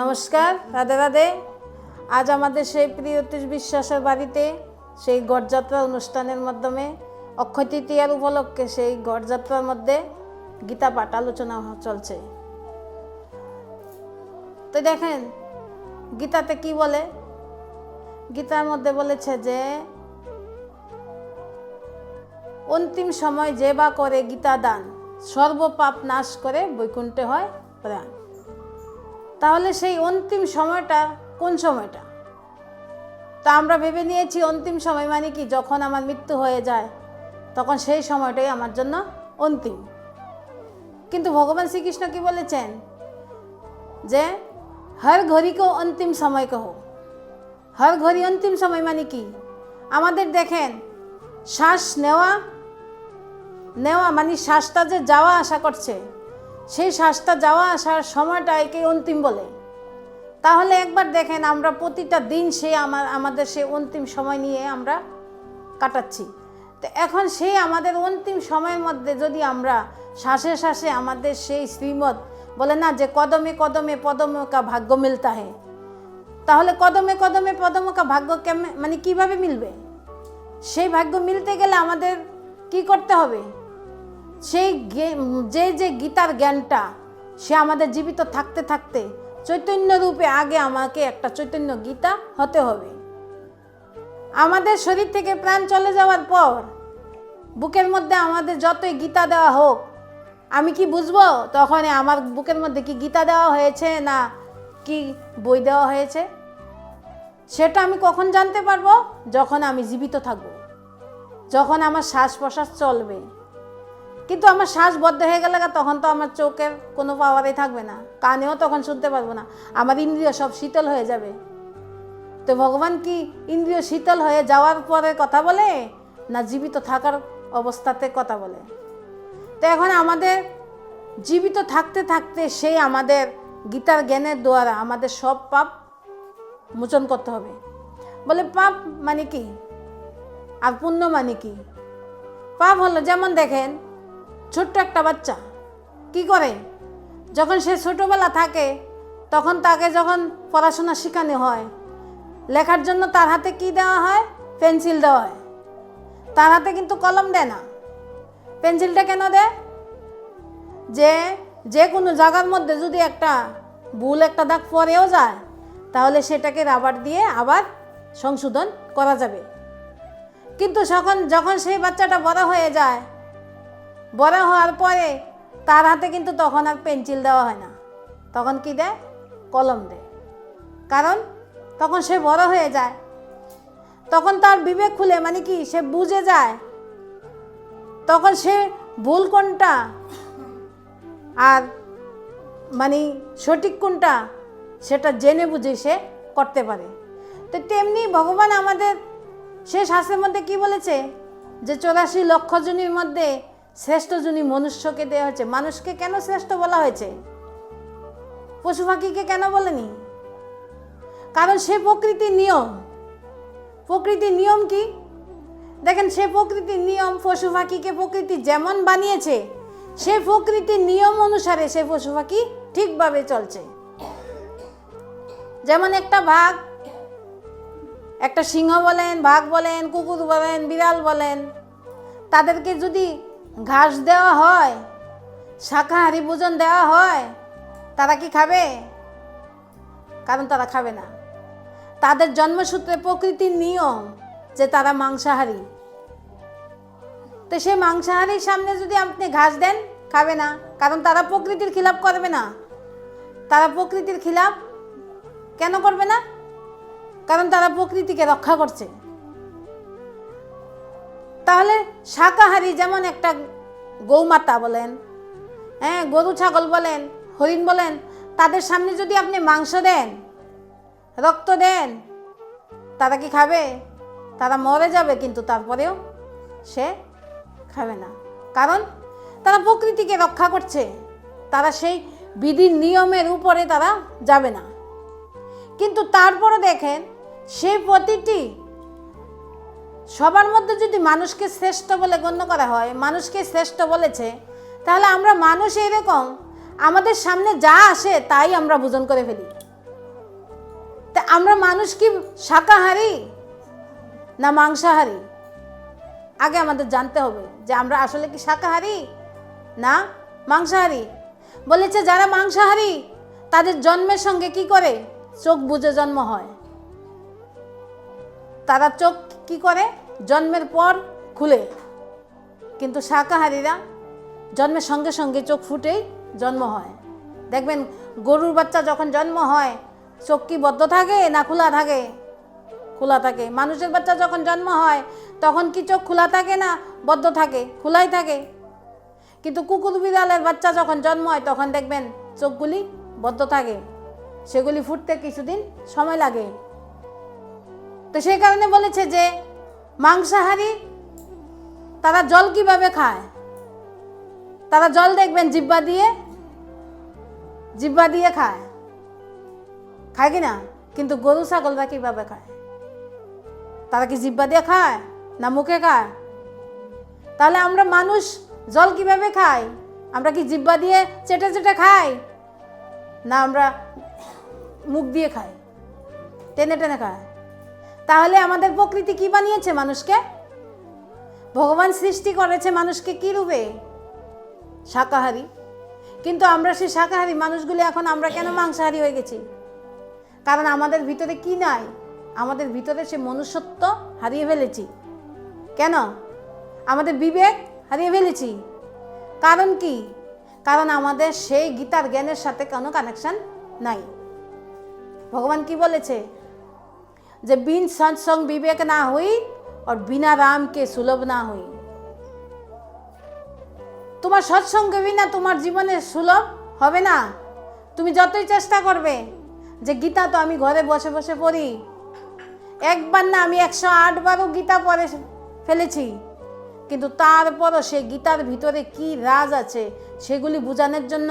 নমস্কার, রাধে রাধে। আজ আমাদের সেই প্রিয়তীশ বিশ্বাসের বাড়িতে সেই গড়যাত্রা অনুষ্ঠানের মাধ্যমে অক্ষয় তৃতীয়ার উপলক্ষে সেই গড়যাত্রার মধ্যে গীতা পাঠ আলোচনা চলছে। তো দেখেন, গীতাতে কি বলে? গীতার মধ্যে বলেছে যে, অন্তিম সময় যে বা করে গীতা দান সর্বপাপ নাশ করে বৈকুণ্ঠে হয় প্রাণ। তাহলে সেই অন্তিম সময়টা কোন সময়টা? তা আমরা ভেবে নিয়েছি অন্তিম সময় মানে কি, যখন আমার মৃত্যু হয়ে যায়, তখন সেই সময়টাই আমার জন্য অন্তিম। কিন্তু ভগবান শ্রীকৃষ্ণ কি বলেছেন? যে, হর ঘড়িকেও অন্তিম সময় কহো। হর ঘড়ি অন্তিম সময় মানে কি? আমাদের দেখেন, শ্বাস নেওয়া নেওয়া মানে শ্বাসটা যে যাওয়া আসা করছে সেই শ্বাসটা যাওয়া আসার সময়টা একে অন্তিম বলে। তাহলে একবার দেখেন আমরা প্রতিটা দিন সে আমার, আমাদের সেই অন্তিম সময় নিয়ে আমরা কাটাচ্ছি। তো এখন সেই আমাদের অন্তিম সময়ের মধ্যে যদি আমরা শ্বাসে শ্বাসে আমাদের সেই শ্রীমত বলে না যে কদমে কদমে পদমকা ভাগ্য মিলতা হে, তাহলে কদমে কদমে পদমকা ভাগ্য কেমন মানে কীভাবে মিলবে? সেই ভাগ্য মিলতে গেলে আমাদের কি করতে হবে? সেই যে যে গীতার জ্ঞানটা, সে আমাদের জীবিত থাকতে থাকতে চৈতন্য রূপে আগে আমাকে একটা চৈতন্য গীতা হতে হবে। আমাদের শরীর থেকে প্রাণ চলে যাওয়ার পর, বুকের মধ্যে আমাদের যতই গীতা দেওয়া হোক, আমি কি বুঝব তখন আমার বুকের মধ্যে কি গীতা দেওয়া হয়েছে না কি বই দেওয়া হয়েছে? সেটা আমি কখন জানতে পারব? যখন আমি জীবিত থাকব। যখন আমার শ্বাস প্রশ্বাস চলবে। কিন্তু আমার শ্বাস বদ্ধ হয়ে গেলে তখন তো আমার চোখের কোনো পাওয়ারই থাকবে না। কানেও তখন শুনতে পারব না। আমার ইন্দ্রিয় সব শীতল হয়ে যাবে। তো ভগবান কি ইন্দ্রিয় শীতল হয়ে যাওয়ার পরে কথা বলে, না জীবিত থাকার অবস্থাতে কথা বলে? তো এখন আমাদের জীবিত থাকতে থাকতে সেই আমাদের গীতার জ্ঞানের দ্বারা আমাদের সব পাপ মোচন করতে হবে। বলে পাপ মানে কি? আর পুণ্য মানে কি? পাপ হলো, যেমন দেখেন ছোট্ট একটা বাচ্চা। কি করে? যখন সে ছোটোবেলা থাকে, তখন তাকে যখন পড়াশোনা শেখানো হয়, লেখার জন্য তার হাতে কি দেওয়া হয়? পেন্সিল দেওয়া হয়। তার হাতে কিন্তু কলম দেয় না। পেন্সিলটা কেন দেয়? যে যে কোনো জায়গার মধ্যে যদি একটা ভুল একটা দাগ পরেও যায়, তাহলে সেটাকে রাবার দিয়ে আবার সংশোধন করা যাবে। কিন্তু যখন যখন সেই বাচ্চাটা বড় হয়ে যায় বড় হওয়ার পরে তার হাতে কিন্তু তখন আর পেন্সিল দেওয়া হয় না। তখন কি দেয়? কলম দেয়। কারণ তখন সে বড় হয়ে যায়। তখন তার বিবেক খুলে মানে কি, সে বুঝে যায়। তখন সে ভুল কোনটা আর মানে সঠিক কোনটা সেটা জেনে বুঝে সে করতে পারে। তো তেমনি ভগবান আমাদের সে শাস্ত্রের মধ্যে কি বলেছে? যে চৌরাশি লক্ষ জনের মধ্যে শ্রেষ্ঠ জনী মনুষ্যকে দেওয়া হয়েছে, মানুষকে কেন শ্রেষ্ঠ বলা হয়েছে? পশু পাখিকে কেন বলেনি? কারণ সে প্রকৃতির নিয়ম। প্রকৃতির নিয়ম কি? দেখেন, সে প্রকৃতির নিয়ম পশু পাখিকে প্রকৃতি যেমন বানিয়েছে, সে প্রকৃতির নিয়ম অনুসারে সে পশু পাখি ঠিকভাবে চলছে। যেমন একটা ভাগ একটা সিংহ বলেন, বাঘ বলেন, কুকুর বলেন, বিড়াল বলেন, তাদেরকে যদি ঘাস দেওয়া হয়, শাকাহারি ভোজন দেওয়া হয়, তারা কি খাবে? কারণ তারা খাবে না। তাদের জন্মসূত্রে প্রকৃতির নিয়ম যে তারা মাংসাহারী। তো সেই মাংসাহারীর সামনে যদি আপনি ঘাস দেন, খাবে না। কারণ তারা প্রকৃতির খিলাপ করবে না। তারা প্রকৃতির খিলাপ কেন করবে না? কারণ তারা প্রকৃতিকে রক্ষা করছে। তাহলে শাকাহারি যেমন একটা গৌমাতা বলেন হ্যাঁ গরু ছাগল বলেন, হরিণ বলেন, তাদের সামনে যদি আপনি মাংস দেন, রক্ত দেন, তারা কি খাবে? তারা মরে যাবে কিন্তু তারপরেও সে খাবে না। কারণ তারা প্রকৃতিকে রক্ষা করছে, তারা সেই বিধির নিয়মের উপরে তারা যাবে না। কিন্তু তারপরে দেখেন সেই প্রতিটি সবার মধ্যে যদি মানুষকে শ্রেষ্ঠ বলে গণ্য করা হয়, মানুষকে শ্রেষ্ঠ বলেছে, তাহলে আমরা মানুষ এরকম, আমাদের সামনে যা আসে তাই আমরা ভোজন করে ফেলি। তা আমরা মানুষ কি শাকাহারি না মাংসাহারি? আগে আমাদের জানতে হবে যে আমরা আসলে কি শাকাহারি না মাংসাহারি? বলেছে যারা মাংসাহারি, তাদের জন্মের সঙ্গে কি করে? চোখ বুঝে জন্ম হয়। তারা চোখ কি করে? জন্মের পর খুলে। কিন্তু শাকাহারীরা জন্মের সঙ্গে সঙ্গে চোখ ফুটেই জন্ম হয়। দেখবেন, গরুর বাচ্চা যখন জন্ম হয়, চোখ কি বদ্ধ থাকে না খোলা থাকে? খোলা থাকে। মানুষের বাচ্চা যখন জন্ম হয়, তখন কি চোখ খোলা থাকে না বদ্ধ থাকে? খোলাই থাকে। কিন্তু কুকুর বিড়ালের বাচ্চা যখন জন্ম হয়, তখন দেখবেন, চোখগুলি বদ্ধ থাকে। সেগুলি ফুটতে কিছুদিন সময় লাগে। তো সেই কারণে বলেছে যে মাংসাহারি, তারা জল কীভাবে খায়? তারা জল দেখবেন জিব্বা দিয়ে জিব্বা দিয়ে খায়। খায় কি না? কিন্তু গরু, ছাগলরা কীভাবে খায়? তারা কি জিব্বা দিয়ে খায় না মুখে খায়? তাহলে আমরা মানুষ জল কীভাবে খাই? আমরা কি জিব্বা দিয়ে চেটে চেটে খাই? না আমরা মুখ দিয়ে খাই? টেনে টেনে খায় তাহলে আমাদের প্রকৃতি কি বানিয়েছে মানুষকে? ভগবান সৃষ্টি করেছে মানুষকে কি রূপে? শাকাহারি। কিন্তু আমরা সেই শাকাহারি মানুষগুলি এখন আমরা কেন মাংসাহারি হয়ে গেছি? কারণ আমাদের ভিতরে কি নাই? আমাদের ভিতরে সে মনুষ্যত্ব হারিয়ে ফেলেছি। কেন? আমাদের বিবেক হারিয়ে ফেলেছি। কারণ কি? কারণ আমাদের সেই গীতার জ্ঞানের সাথে কোনো কানেকশন নাই। ভগবান কি বলেছে? যে বিন সৎসঙ্গ বিবেক না হই আর বিনা রামকে সুলভ না হই। তোমার সৎসঙ্গ বিনা তোমার জীবনে সুলভ হবে না। তুমি যতই চেষ্টা করবে, যে গীতা তো আমি ঘরে বসে বসে পড়ি। একবার না আমি একশো আটবারও গীতা পড়ে ফেলেছি, কিন্তু তারপরও সে গীতার ভিতরে কি রাজ আছে সেগুলি বোঝানোর জন্য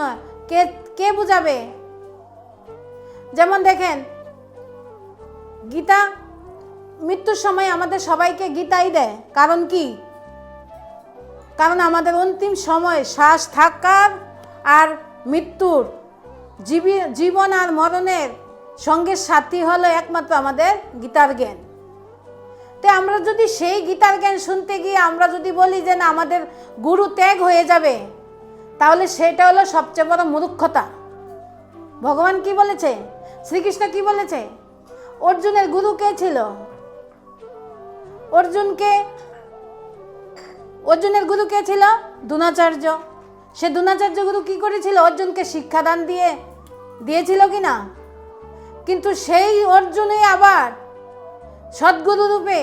কে কে বুঝাবে? যেমন দেখেন গীতা, মৃত্যুর সময় আমাদের সবাইকে গীতাই দেয়। কারণ কি? কারণ আমাদের অন্তিম সময় শ্বাস থাকার আর মৃত্যুর জীবী, জীবন আর মরণের সঙ্গে সাথী হলো একমাত্র আমাদের গীতার জ্ঞান। তো আমরা যদি সেই গীতার জ্ঞান শুনতে গিয়ে আমরা যদি বলি যে না, আমাদের গুরু ত্যাগ হয়ে যাবে, তাহলে সেটা হলো সবচেয়ে বড় মূর্খতা। ভগবান কি বলেছে? শ্রীকৃষ্ণ কি বলেছে? অর্জুনের গুরু কে ছিল? অর্জুনকে অর্জুনের গুরু কে ছিল? দ্রোণাচার্য সে দ্রোণাচার্য গুরু কি করেছিল? অর্জুনকে শিক্ষাদান দিয়ে, দিয়েছিল কি না? কিন্তু সেই অর্জুনই আবার সদ্গুরু রূপে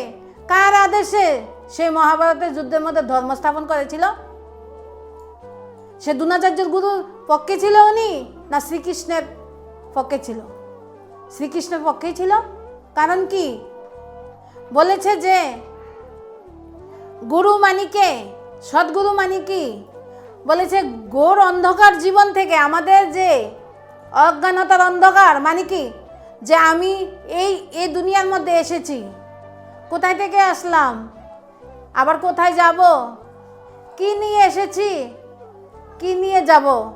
কার আদেশে সেই মহাভারতের যুদ্ধের মধ্যে ধর্ম স্থাপন করেছিল? সে দ্রোণাচার্যের গুরুর পক্ষে ছিল উনি না শ্রীকৃষ্ণের পক্ষে ছিল? শ্রীকৃষ্ণের পক্ষেই ছিল? কারণ কি? বলেছে যে, গুরু মানিকে সদ্গুরু মানি কি? বলেছে ঘোর অন্ধকার জীবন থেকে আমাদের যে অজ্ঞানতার অন্ধকার মানে কি? যে আমি এই এই দুনিয়ার মধ্যে এসেছি। কোথায় থেকে আসলাম? আবার কোথায় যাব? কি নিয়ে এসেছি? কি নিয়ে যাব?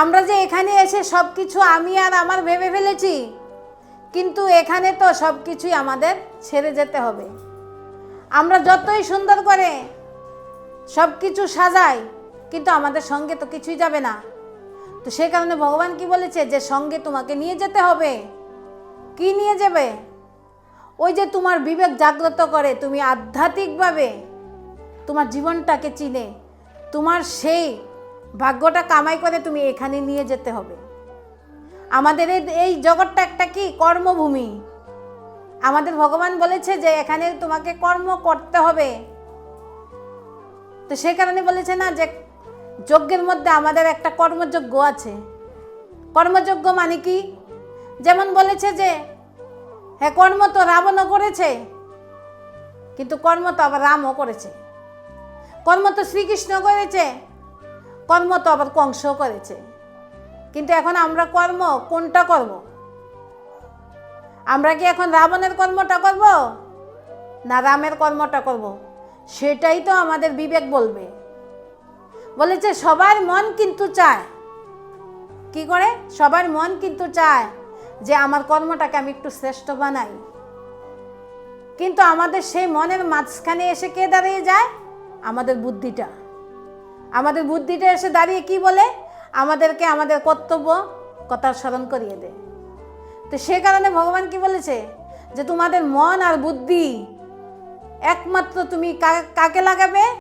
আমরা যে এখানে এসে সব কিছু আমি আর আমার ভেবে ফেলেছি, কিন্তু এখানে তো সব কিছুই আমাদের ছেড়ে যেতে হবে। আমরা যতই সুন্দর করে সব কিছু সাজাই, কিন্তু আমাদের সঙ্গে তো কিছুই যাবে না। তো সেই কারণে ভগবান কি বলেছে যে, সঙ্গে তোমাকে নিয়ে যেতে হবে। কি নিয়ে যাবে? ওই যে তোমার বিবেক জাগ্রত করে, তুমি আধ্যাত্মিকভাবে তোমার জীবনটাকে চিনে। তোমার সেই ভাগ্যটা কামাই করে তুমি এখানে নিয়ে যেতে হবে। আমাদের এই জগৎটা একটা কি? কর্মভূমি। আমাদের ভগবান বলেছে যে এখানে তোমাকে কর্ম করতে হবে। তো সে কারণে বলেছে না যে যজ্ঞের মধ্যে আমাদের একটা কর্মযজ্ঞ আছে। কর্মযজ্ঞ মানে কি? যেমন বলেছে যে হ্যাঁ কর্ম তো রাবণও করেছে, কিন্তু কর্ম তো আবার রামও করেছে। কর্ম তো শ্রীকৃষ্ণ করেছে কর্ম তো আবার কংস করেছে। কিন্তু এখন আমরা কর্ম, কোনটা করব আমরা কি এখন রাবণের কর্মটা করব, না রামের কর্মটা করব? সেটাই তো আমাদের বিবেক বলবে। বলেছে, সবার মন কিন্তু চায়। কি করে? সবার মন কিন্তু চায় যে আমার কর্মটাকে আমি একটু শ্রেষ্ঠ বানাই। কিন্তু আমাদের সেই মনের মাঝখানে এসে কে দাঁড়িয়ে যায়? আমাদের বুদ্ধিটা। আমাদের বুদ্ধিটা এসে দাঁড়িয়ে কি বলে? আমাদেরকে আমাদের কর্তব্য, কথা স্মরণ করিয়ে দেয় তো সে কারণে ভগবান কি বলেছে? যে তোমাদের মন আর বুদ্ধি একমাত্র তুমি কাকে লাগাবে?